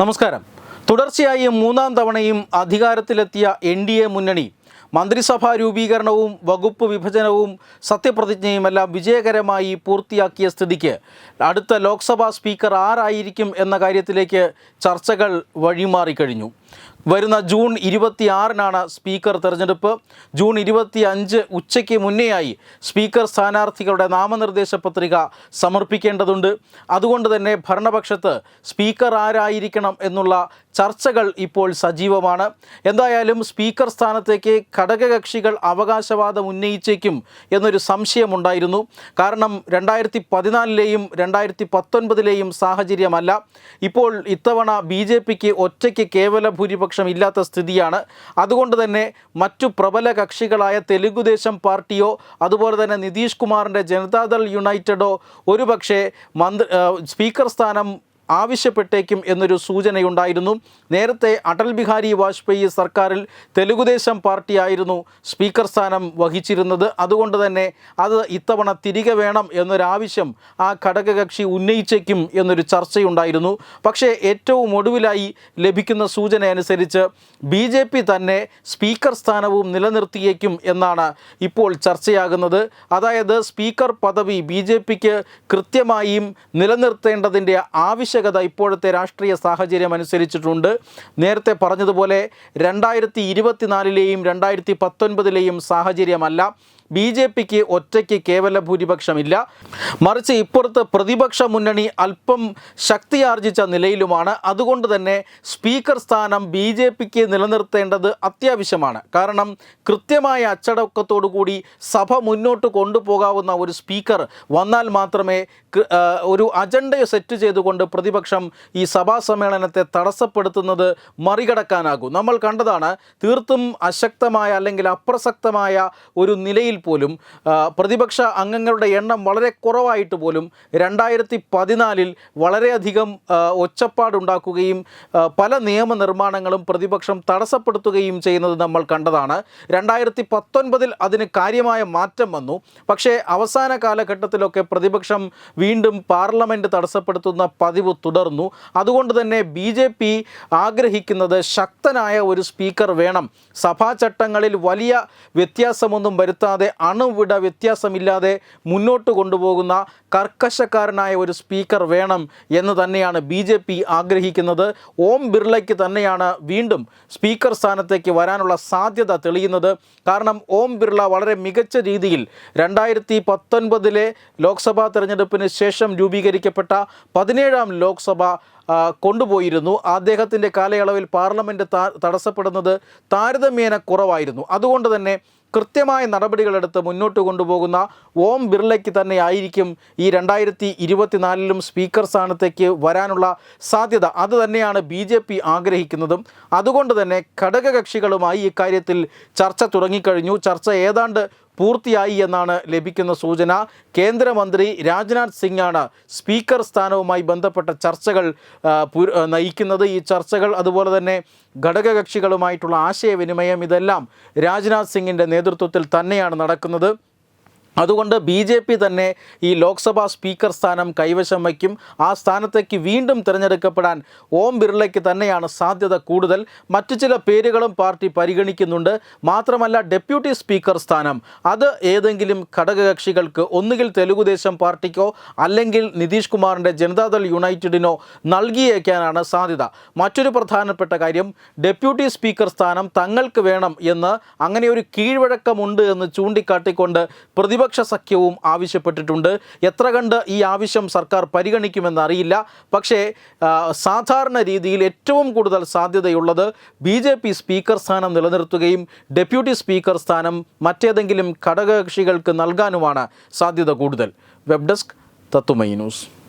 നമസ്കാരം. തുടർച്ചയായി മൂന്നാം തവണയും അധികാരത്തിലെത്തിയ എൻ ഡി എ മുന്നണി മന്ത്രിസഭാ രൂപീകരണവും വകുപ്പ് വിഭജനവും സത്യപ്രതിജ്ഞയുമെല്ലാം വിജയകരമായി പൂർത്തിയാക്കിയ സ്ഥിതിക്ക് അടുത്ത ലോക്സഭാ സ്പീക്കർ ആരായിരിക്കും എന്ന കാര്യത്തിലേക്ക് ചർച്ചകൾ വഴിമാറിക്കഴിഞ്ഞു. വരുന്ന ജൂൺ ഇരുപത്തിയാറിനാണ് സ്പീക്കർ തെരഞ്ഞെടുപ്പ്. ജൂൺ ഇരുപത്തി അഞ്ച് ഉച്ചയ്ക്ക് മുന്നേയായി സ്പീക്കർ സ്ഥാനാർത്ഥികളുടെ നാമനിർദ്ദേശ പത്രിക സമർപ്പിക്കേണ്ടതുണ്ട്. അതുകൊണ്ട് തന്നെ ഭരണപക്ഷത്ത് സ്പീക്കർ ആരായിരിക്കണം എന്നുള്ള ചർച്ചകൾ ഇപ്പോൾ സജീവമാണ്. എന്തായാലും സ്പീക്കർ സ്ഥാനത്തേക്ക് ഘടകകക്ഷികൾ അവകാശവാദം ഉന്നയിച്ചേക്കും എന്നൊരു സംശയമുണ്ടായിരുന്നു. കാരണം രണ്ടായിരത്തി പതിനാലിലെയും രണ്ടായിരത്തി പത്തൊൻപതിലെയും സാഹചര്യമല്ല. ഇപ്പോൾ ഇത്തവണ ബി ജെ പിക്ക് ഒറ്റയ്ക്ക് കേവല ഭൂരിപക്ഷം ഇല്ലാത്ത സ്ഥിതിയാണ്. അതുകൊണ്ട് തന്നെ മറ്റു പ്രബല കക്ഷികളായ തെലുഗുദേശം പാർട്ടിയോ അതുപോലെ തന്നെ നിതീഷ് കുമാറിന്റെ ജനതാദൾ യുണൈറ്റഡോ ഒരുപക്ഷെ മന്ത്രി സ്പീക്കർ സ്ഥാനം ആവശ്യപ്പെട്ടേക്കും എന്നൊരു സൂചനയുണ്ടായിരുന്നു. നേരത്തെ അടൽ ബിഹാരി വാജ്പേയി സർക്കാരിൽ തെലുഗുദേശം പാർട്ടിയായിരുന്നു സ്പീക്കർ സ്ഥാനം വഹിച്ചിരുന്നത്. അതുകൊണ്ട് തന്നെ അത് ഇത്തവണ തിരികെ വേണം എന്നൊരാവശ്യം ആ ഘടകകക്ഷി ഉന്നയിച്ചേക്കും എന്നൊരു ചർച്ചയുണ്ടായിരുന്നു. പക്ഷേ ഏറ്റവും ഒടുവിലായി ലഭിക്കുന്ന സൂചന അനുസരിച്ച് ബി ജെ പി തന്നെ സ്പീക്കർ സ്ഥാനവും നിലനിർത്തിയേക്കും എന്നാണ് ഇപ്പോൾ ചർച്ചയാകുന്നത്. അതായത് സ്പീക്കർ പദവി ബി ജെ പിക്ക് കൃത്യമായും നിലനിർത്തേണ്ടതിന്റെ ആവശ്യകത ഇപ്പോഴത്തെ രാഷ്ട്രീയ സാഹചര്യം അനുസരിച്ചിട്ടുണ്ട്. നേരത്തെ പറഞ്ഞതുപോലെ രണ്ടായിരത്തി ഇരുപത്തിനാലിലെയും രണ്ടായിരത്തി പത്തൊൻപതിലെയും സാഹചര്യമല്ല. ബി ജെ പിക്ക് ഒറ്റയ്ക്ക് കേവല ഭൂരിപക്ഷമില്ല. മറിച്ച് ഇപ്പുറത്ത് പ്രതിപക്ഷ മുന്നണി അല്പം ശക്തിയാർജിച്ച നിലയിലുമാണ്. അതുകൊണ്ട് തന്നെ സ്പീക്കർ സ്ഥാനം ബി ജെ പിക്ക് നിലനിർത്തേണ്ടത് അത്യാവശ്യമാണ്. കാരണം കൃത്യമായ അച്ചടക്കത്തോടു കൂടി സഭ മുന്നോട്ട് കൊണ്ടുപോകാവുന്ന ഒരു സ്പീക്കർ വന്നാൽ മാത്രമേ ഒരു അജണ്ട സെറ്റ് ചെയ്തുകൊണ്ട് പ്രതിപക്ഷം ഈ സഭാ സമ്മേളനത്തെ തടസ്സപ്പെടുത്തുന്നത് മറികടക്കാനാകൂ. നമ്മൾ കണ്ടതാണ് തീർത്തും അശക്തമായ അല്ലെങ്കിൽ അപ്രസക്തമായ ഒരു നിലയിൽ പോലും പ്രതിപക്ഷ അംഗങ്ങളുടെ എണ്ണം വളരെ കുറവായിട്ട് പോലും രണ്ടായിരത്തി പതിനാലിൽ വളരെയധികം ഒച്ചപ്പാടുണ്ടാക്കുകയും പല നിയമനിർമ്മാണങ്ങളും പ്രതിപക്ഷം തടസ്സപ്പെടുത്തുകയും ചെയ്യുന്നത് നമ്മൾ കണ്ടതാണ്. രണ്ടായിരത്തി പത്തൊൻപതിൽ അതിന് കാര്യമായ മാറ്റം വന്നു. പക്ഷേ അവസാന കാലഘട്ടത്തിലൊക്കെ പ്രതിപക്ഷം വീണ്ടും പാർലമെന്റ് തടസ്സപ്പെടുത്തുന്ന പതിവ് തുടർന്നു. അതുകൊണ്ട് തന്നെ ബി ജെ പി ആഗ്രഹിക്കുന്നത് ശക്തനായ ഒരു സ്പീക്കർ വേണം. സഭാചട്ടങ്ങളിൽ വലിയ വ്യത്യാസമൊന്നും വരുത്താതെ അണുവിട വ്യത്യാസമില്ലാതെ മുന്നോട്ട് കൊണ്ടുപോകുന്ന കർക്കശക്കാരനായ ഒരു സ്പീക്കർ വേണം എന്ന് തന്നെയാണ് ബി ജെ പി ആഗ്രഹിക്കുന്നത്. ഓം ബിർളയ്ക്ക് തന്നെയാണ് വീണ്ടും സ്പീക്കർ സ്ഥാനത്തേക്ക് വരാനുള്ള സാധ്യത തെളിയുന്നത്. കാരണം ഓം ബിർള വളരെ മികച്ച രീതിയിൽ രണ്ടായിരത്തി പത്തൊൻപതിലെ ലോക്സഭാ തെരഞ്ഞെടുപ്പിന് ശേഷം രൂപീകരിക്കപ്പെട്ട പതിനേഴാം ലോക്സഭ കൊണ്ടുപോയിരുന്നു. അദ്ദേഹത്തിന്റെ കാലയളവിൽ പാർലമെന്റ് തടസ്സപ്പെടുന്നത് താരതമ്യേന കുറവായിരുന്നു. അതുകൊണ്ട് തന്നെ കൃത്യമായ നടപടികളെടുത്ത് മുന്നോട്ട് കൊണ്ടുപോകുന്ന ഓം ബിർളയ്ക്ക് തന്നെ ആയിരിക്കും ഈ രണ്ടായിരത്തി ഇരുപത്തിനാലിലും സ്പീക്കർ സ്ഥാനത്തേക്ക് വരാനുള്ള സാധ്യത. അത് തന്നെയാണ് ബി ജെ പി ആഗ്രഹിക്കുന്നതും. അതുകൊണ്ട് തന്നെ ഘടകകക്ഷികളുമായി ഇക്കാര്യത്തിൽ ചർച്ച തുടങ്ങിക്കഴിഞ്ഞു. ചർച്ച ഏതാണ്ട് പൂർത്തിയായി എന്നാണ് ലഭിക്കുന്ന സൂചന. കേന്ദ്രമന്ത്രി രാജ്നാഥ് സിംഗാണ് സ്പീക്കർ സ്ഥാനവുമായി ബന്ധപ്പെട്ട ചർച്ചകൾ നയിക്കുന്നത്. ഈ ചർച്ചകൾ അതുപോലെ തന്നെ ഘടകകക്ഷികളുമായിട്ടുള്ള ആശയവിനിമയം ഇതെല്ലാം രാജ്നാഥ് സിംഗിന്റെ നേതൃത്വത്തിൽ തന്നെയാണ് നടക്കുന്നത്. അതുകൊണ്ട് ബി ജെ പി തന്നെ ഈ ലോക്സഭാ സ്പീക്കർ സ്ഥാനം കൈവശം വയ്ക്കും. ആ സ്ഥാനത്തേക്ക് വീണ്ടും തിരഞ്ഞെടുക്കപ്പെടാൻ ഓം ബിർളയ്ക്ക് തന്നെയാണ് സാധ്യത കൂടുതൽ. മറ്റു ചില പേരുകളും പാർട്ടി പരിഗണിക്കുന്നുണ്ട്. മാത്രമല്ല ഡെപ്യൂട്ടി സ്പീക്കർ സ്ഥാനം. അത് ഏതെങ്കിലും ഘടകകക്ഷികൾക്ക് ഒന്നുകിൽ തെലുഗുദേശം പാർട്ടിക്കോ അല്ലെങ്കിൽ നിതീഷ് കുമാറിന്റെ ജനതാദൾ യുണൈറ്റഡിനോ നൽകിയേക്കാനാണ് സാധ്യത. മറ്റൊരു പ്രധാനപ്പെട്ട കാര്യം ഡെപ്യൂട്ടി സ്പീക്കർ സ്ഥാനം തങ്ങൾക്ക് വേണം എന്ന് അങ്ങനെ ഒരു കീഴ്വഴക്കമുണ്ട് എന്ന് ചൂണ്ടിക്കാട്ടിക്കൊണ്ട് പ്രതിപക്ഷ സഖ്യവും ആവശ്യപ്പെട്ടിട്ടുണ്ട്. എത്ര കണ്ട് ഈ ആവശ്യം സർക്കാർ പരിഗണിക്കുമെന്ന് അറിയില്ല. പക്ഷേ സാധാരണ രീതിയിൽ ഏറ്റവും കൂടുതൽ സാധ്യതയുള്ളത് ബി ജെ പി സ്പീക്കർ സ്ഥാനം നിലനിർത്തുകയും ഡെപ്യൂട്ടി സ്പീക്കർ സ്ഥാനം മറ്റേതെങ്കിലും ഘടകകക്ഷികൾക്ക് നൽകാനുമാണ് സാധ്യത കൂടുതൽ. വെബ് ഡെസ്ക് തത്തുമൈ ന്യൂസ്.